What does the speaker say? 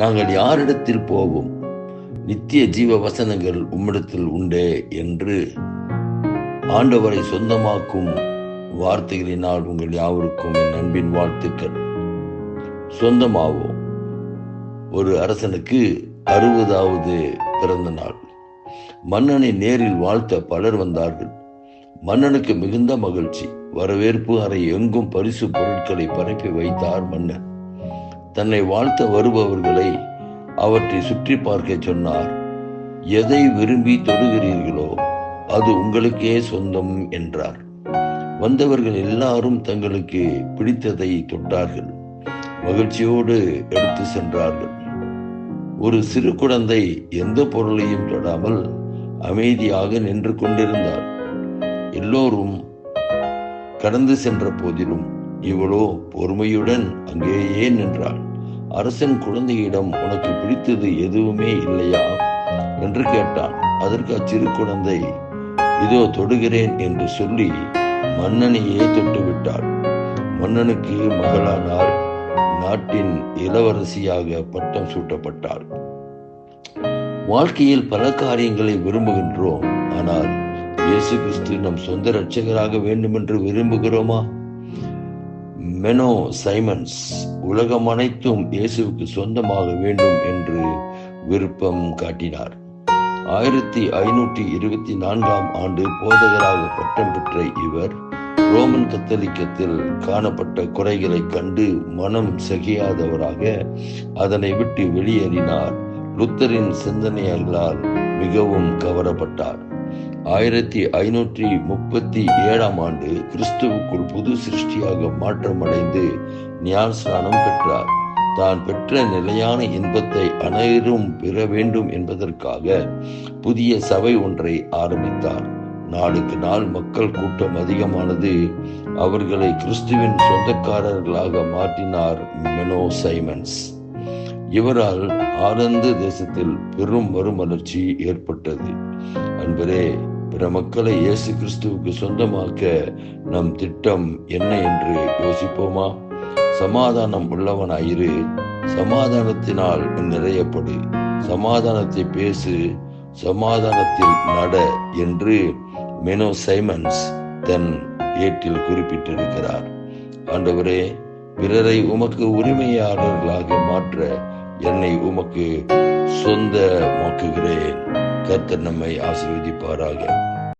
நாங்கள் யாரிடத்தில் போவோம்? நித்திய ஜீவ வசனங்கள் உம்மிடத்தில் உண்டே என்று ஆண்டவரை சொந்தமாக்கும் வார்த்தைகளினால் உங்கள் யாவருக்கும் என் அன்பின் வாழ்த்துக்கள். சொந்தமாவோம். ஒரு அரசனுக்கு அறுபதாவது பிறந்த நாள் மன்னனை நேரில் வாழ்த்த பலர் வந்தார்கள். மன்னனுக்கு மிகுந்த மகிழ்ச்சி. வரவேற்பு அறை எங்கும் பரிசு பொருட்களை பரப்பி வைத்தார் மன்னன் தன்னை வாழ்த்த வருபவர்களை அவற்றை சுற்றி பார்க்க சொன்னார். எதை விரும்பி தொடுகிறீர்களோ அது உங்களுக்கே சொந்தம் என்றார். வந்தவர்கள் எல்லாரும் தங்களுக்கு பிடித்ததை தொட்டார்கள். மகிழ்ச்சியோடு எடுத்து சென்றார்கள். ஒரு சிறு குழந்தை எந்த பொருளையும் தொடாமல் அமைதியாக நின்று கொண்டிருந்தார். எல்லோரும் கடந்து சென்ற போதிலும் இவளோ பொறுமையுடன் அங்கேயே நின்றாள். அரசன் குழந்தையிடம் உனக்கு பிடித்தது எதுவுமே இல்லையா? என்று கேட்டான். அதற்கு அச்சிறு குழந்தை. இதோ தொடுகிறேன் என்று சொல்லி மன்னனையே தொட்டுவிட்டாள். மன்னனுக்கு மகளானார். நாட்டின் இளவரசியாக பட்டம் சூட்டப்பட்டாள் வாழ்க்கையில் பல காரியங்களை விரும்புகின்றோம். ஆனால் இயேசு கிறிஸ்து நம் சொந்த இரட்சகராக வேண்டுமென்று விரும்புகிறோமா? மெனோ சைமன்ஸ் உலகம் அனைத்தும் இயேசுவுக்கு சொந்தமாக வேண்டும் என்று விருப்பம் காட்டினார். ஆயிரத்தி ஐநூற்றி இருபத்தி நான்காம் ஆண்டு போதகராக பட்டம் பெற்ற இவர் ரோமன் கத்தலிக்கத்தில் காணப்பட்ட குறைகளை கண்டு மனம் செகையாதவராக அதனை விட்டு வெளியேறினார். லுத்தரின் சிந்தனைகளால் மிகவும் கவரப்பட்டார். ஆயிரத்தி ஐநூற்றி முப்பத்தி ஏழாம் ஆண்டு கிறிஸ்துவுக்குள் புது சிருஷ்டியாக மாற்றமடைந்து ஞானஸ்நானம் பெற்றார். தான் பெற்ற நிலையான இன்பத்தை அனைவரும் பெற வேண்டும் என்பதற்காக புதிய சபை ஒன்றை ஆரம்பித்தார். நாளுக்கு நாள் மக்கள் கூட்டம் அதிகமானது. அவர்களை கிறிஸ்துவின் சொந்தக்காரர்களாக மாற்றினார் மெனோ சைமன்ஸ். இவரால் ஆனந்த தேசத்தில் பெரும் மறுமலர்ச்சி ஏற்பட்டது. அன்பரே பிற மக்களை இயேசு கிறிஸ்துவுக்கு சொந்தமாக்க நம் திட்டம் என்ன என்று யோசிப்போமா? சமாதானம் உள்ளவனாயிரு சமாதானத்தினால் நிறையப்படு. சமாதானத்தை பேசு சமாதானத்தில் நட என்று மெனோ சைமன்ஸ் தன் ஏட்டில் குறிப்பிட்டிருக்கிறார். ஆண்டவரே பிறரை உமக்கு உரிமையாளர்களாக மாற்ற என்னை உமக்கு சொந்தமாக்குகிறேன். கர்த்தர் நம்மை ஆசீர்வதிப்பாராக.